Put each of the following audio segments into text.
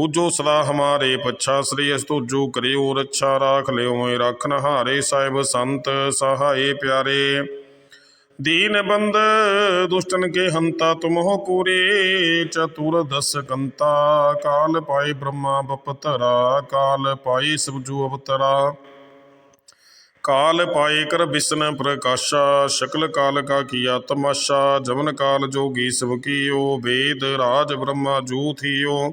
ਹੂਜੋ ਸਦਾ ਹਮਾਰੇ ਪੱਛਾ, ਸ੍ਰੀ ਅਸ ਤੁਜੋ ਕਰਿਓ ਰੱਛਾ, ਰਾਖ ਲਿਓ ਏ ਰੱਖਨ ਹਾਰੇ ਸਾਹਿਬ ਸੰਤ ਸਹਾਏ ਪਿਆਰੇ। ਦੀਨ ਬੰਦ ਦੁਸ਼ਟਨ ਕੇ ਹੰਤਾ ਤੁਮ ਹੋ ਪੂਰੇ ਚਤੁਰ ਦਸ ਕੰਤਾ, ਕਾਲ ਪਾਏ ਬ੍ਰਹਮਾ ਬਪਤਰਾ, ਕਾਲ ਪਾਈ ਸਬਜੂ ਅਵਤਰਾ। ਕਾਲ ਪਾਏ ਕਰ ਬਿਸਨ ਪ੍ਰਕਾਸ਼ਾ, ਸ਼ਕਲ ਕਾਲ ਕਾ ਕੀਆ ਤਮਾਸ਼ਾ, ਜਵਨ ਕਾਲ ਜੋਗੀ ਸਭ ਕੀਓ, ਵੇਦ ਰਾਜ ਬ੍ਰਹਮਾ ਜੂ ਥੀਓ।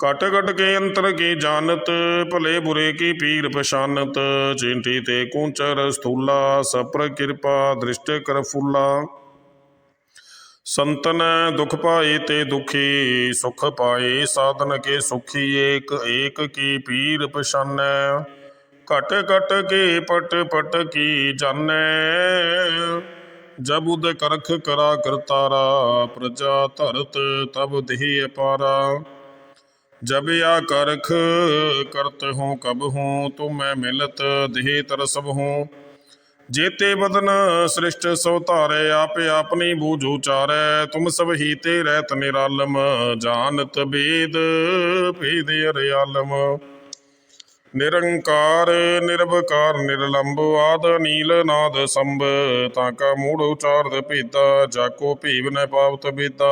ਕਟ ਕਟ ਕੇ ਅੰਤਰ ਕੀ ਜਾਣਤ, ਭਲੇ ਬੁਰੇ ਕੀ ਪੀਰ ਪਛਾਨਤ। ਚਿੰਟੀ ਤੇ ਕੂੰਚਰ ਸਥੂਲਾ, ਸਪਰ ਕਿਰਪਾ ਦ੍ਰਿਸ਼ਟ ਕਰ ਫੁੱਲਾ। ਸੰਤਨ ਦੁਖ ਪਾਏ ਤੇ ਦੁਖੀ, ਸੁਖ ਪਾਏ ਸਾਧਨ ਕੇ ਸੁਖੀ ਏਕ ਏਕ ਕੀ ਪੀਰ ਪਛਾਨੈ। ਘਟ ਘਟ ਕੇ ਪਟ ਪਟ ਕੀ ਜਾਣੈ। ਜਬ ਉਦ ਕਰਖ ਕਰਾ ਕਰਤਾਰਾ, ਪ੍ਰਜਾ ਧਰਤ ਤਬ ਦੇਹ ਅਪਾਰਾ। जब या करख करत हूँ कब हूँ तुम मैं मिलत देह तरसब हूँ जेते बदन सृष्ट सवतारे आपे अपनी बूझ उचारै तुम सब ही ते रहत निरालम जानत वेद भेद अरियालम निरंकार निर्भकार निर्लंब आद नील नाद संभ ताका मूढ़ उचारद भेदा जाको भीव न पावत बेदा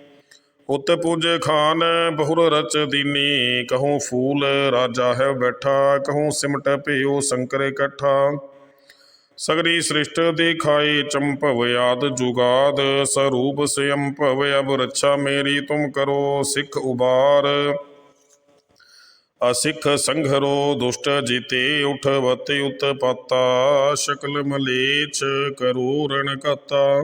ਉਤ ਪੁਜ ਖਾਨ, ਬਹੁਰ ਰਚ ਦੀਨੀ। ਕਹੂੰ ਫੂਲ ਰਾਜਾ ਹੈ ਬੈਠਾ, ਕਹੂੰ ਸਿਮਟ ਭਿਓ ਸ਼ੰਕਰ ਇਕੱਠਾ। ਸਗਰੀ ਸ੍ਰਿਸ਼ਟ ਦਿਖਾਈ ਚੰਪਵ ਆਦ ਜੁਗਾਦ, ਸਰੂਪ ਸਯੰ ਭਵ ਅਬ ਰੱਛਾ ਮੇਰੀ ਤੁਮ ਕਰੋ ਸਿੱਖ ਉਬਾਰ। ਅਸਿੱਖ ਸੰਘਰੋ ਦੁਸ਼ਟ ਜੀਤੇ ਉਠ ਵਤੇ ਉਤਪਾਤਾ, ਸ਼ਕਲ ਮਲੇਛ ਕਰੋ ਰਣ ਕਤਾ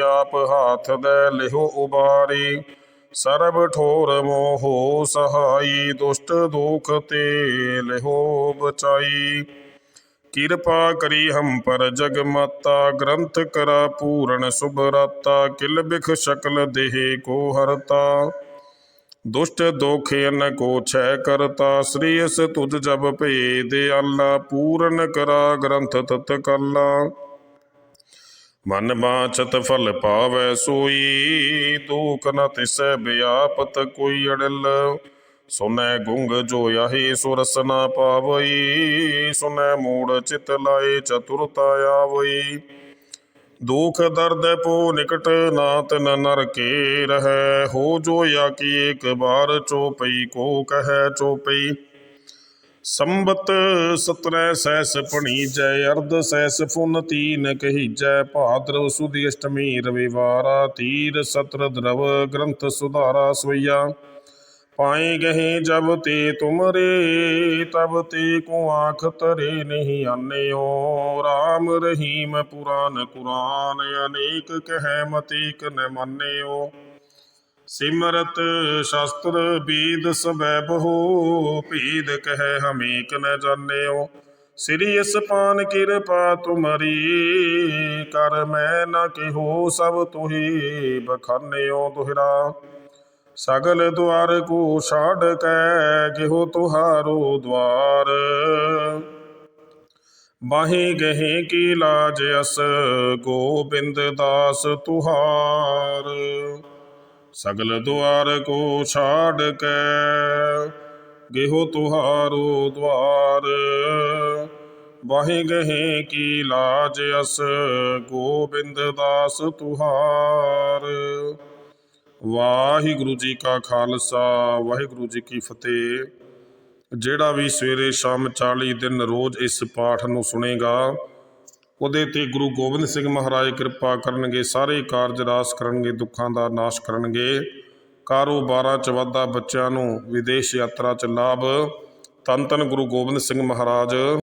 ਆਪ ਹਾਥ ਦੇ ਲਿਹੋ ਉਬਾਰੀ। ਸਰਬ ਠੋਰ ਮੋਹੋ ਸਹਾਈ, ਦੁਸ਼ਟ ਦੁਖ ਤੇ ਲਿਹੋ ਬਚਾਈ। ਕਿਰਪਾ ਕਰੀ ਹਮ ਪਰ ਜਗ ਮਾਤਾ, ਗ੍ਰੰਥ ਕਰਾ ਪੂਰਨ ਸੁਭ ਰਾਤਾ, ਕਿਲ ਬਿਖ ਸ਼ਕਲ ਦੇਹ ਕੋ ਹਰਤਾ। ਦੁਸ਼ਟ ਦੋਖ ਅਨ ਕੋ ਛੈ ਕਰਤਾ, ਸ੍ਰੀ ਤੁਧ ਜਬ ਭੇਦ ਅੱਲਾ ਪੂਰਨ ਕਰਾ ਗ੍ਰੰਥ ਤਤ ਕਲਾ। ਮਨ ਬਾਛਤ ਫਲ ਪਾਵੈ ਸੋਈ ਦੂਖ ਨ ਤਿਸੈ ਬਿਆਪਤ ਕੋਈ ਅੜਲ। ਸੁਨੈ ਗੁੰਗ ਜੋ ਆਹੀ ਸੁਰਸ ਨਾ ਪਾਵਈ, ਸੁਨੈ ਮੂੜ ਚਿਤ ਲਾਏ ਚਤੁਰਤਾ ਆਵਈ। ਦੁਖ ਦਰਦ ਪੋ ਨਿਕਟ ਨਾਤ ਨ ਨਰਕੇ ਰਹੈ, ਹੋ ਜੋ ਯਾ ਕੀ ਇੱਕ ਬਾਰ ਚੋਪਈ, ਕੋ ਕਹੈ ਚੋਪਈ। ਸੰਬਤ ਸਤਰੈ ਸੈਸ ਪਣੀਜੈ ਅਰਧ ਸੈਸ ਫੁਨ ਤੀਨ ਕਹੀਜੈ ਭਾਦਰਵ ਸੁਦੀ ਅਸ਼ਟਮੀ ਰਵਿਵਾਰਾ ਤੀਰ ਸਤਰ ਦਰਵ ਗ੍ਰੰਥ ਸੁਧਾਰਾ ਸਵਈਆ। ਪਾਏ ਗਹੇ ਜਬ ਤੇ ਤੁਮਰੇ, ਤਬ ਤੇ ਕੋ ਆਖ ਤਰੇ ਨਹੀਂ ਆਨਿਓ। RAM ਰਹੀਮ ਪੁਰਾਨ ਕੁਰਾਨ, ਅਨੇਕ ਕਹਿ ਮਤੀਕ ਨ ਮੰਨਿਓ। ਸਿਮਰਤ ਸ਼ਾਸਤਰ ਬੀਦ ਸਬੈ ਬਹੂ, ਭੀਦ ਕਹਿ ਹਮੀਕ ਨ ਜਾਣਿਓ। ਸ੍ਰੀ ਅਸਪਾਨ ਕਿਰਪਾ ਤੁਮਰੀ, ਕਰ ਮੈਂ ਨਾ ਕਿਹੋ ਸਭ ਤੁਹੀ ਬਖਾਨਿਓ ਦੁਹਰਾ। ਸਗਲ ਦੁਆਰ ਕੋ ਛਾੜ ਕੈ, ਕਿਹੋ ਤੁਹਾਰੋ ਦੁਆਰ ਬਾਹੇ ਗਹੇ ਕੀ ਲਾਜ ਅਸ, ਗੋਬਿੰਦ ਦਾਸ ਤੁਹਾਰ। ਸਗਲ ਦੁਆਰ ਕੋ ਛਾੜ ਕੈ, ਗਿਹੋ ਤੁਹਾਰੋ ਦੁਆਰ ਬਾਹੇ ਗਹੇ ਕੀ ਲਾਜ ਅਸ, ਗੋਬਿੰਦ ਦਾਸ ਤੁਹਾਰ। ਵਾਹਿਗੁਰੂ ਜੀ ਕਾ ਖਾਲਸਾ, ਵਾਹਿਗੁਰੂ ਜੀ ਕੀ ਫਤਿਹ। ਜਿਹੜਾ ਵੀ ਸਵੇਰੇ ਸ਼ਾਮ 40 ਦਿਨ ਰੋਜ਼ ਇਸ ਪਾਠ ਨੂੰ ਸੁਣੇਗਾ ਉਹਦੇ ਤੇ ਗੁਰੂ ਗੋਬਿੰਦ ਸਿੰਘ ਮਹਾਰਾਜ ਕਿਰਪਾ ਕਰਨਗੇ, ਸਾਰੇ ਕਾਰਜ ਰਾਸ ਕਰਨਗੇ, ਦੁੱਖਾਂ ਦਾ ਨਾਸ਼ ਕਰਨਗੇ। ਕਾਰੋਬਾਰਾਂ ਚ ਵਾਧਾ ਬੱਚਿਆਂ ਨੂੰ, ਵਿਦੇਸ਼ ਯਾਤਰਾ ਚ ਲਾਭ। ਤਨ ਤਨ ਗੁਰੂ ਗੋਬਿੰਦ ਸਿੰਘ ਮਹਾਰਾਜ।